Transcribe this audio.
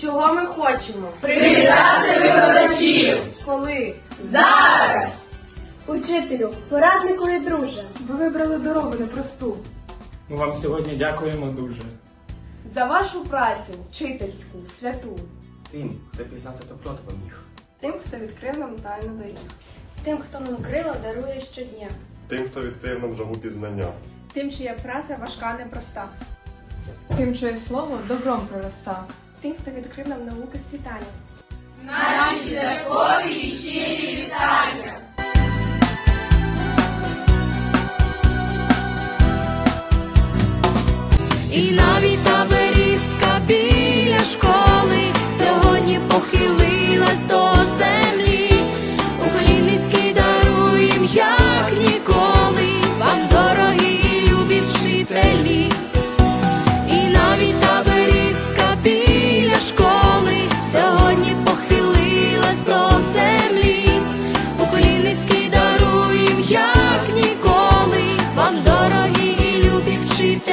чого ми хочемо? Привітати викладачів! Коли? Зараз! Учителю, пораднику і друже. Ви вибрали дорогу непросту. Ми вам сьогодні дякуємо дуже. За вашу працю, вчительську, святу. Тим, хто пізнати добро допоміг. Тим, хто відкрив нам тайну доріг. Тим, хто нам крила дарує щодня. тим, хто відкрив нам жагу пізнання. Тим, чия праця важка непроста. Тим, чиє слово добром пророста. Тим, хто відкрив нам науки світання. Наші святкові і щирі вітання! І навіть та берізка біля школи сьогодні землі. she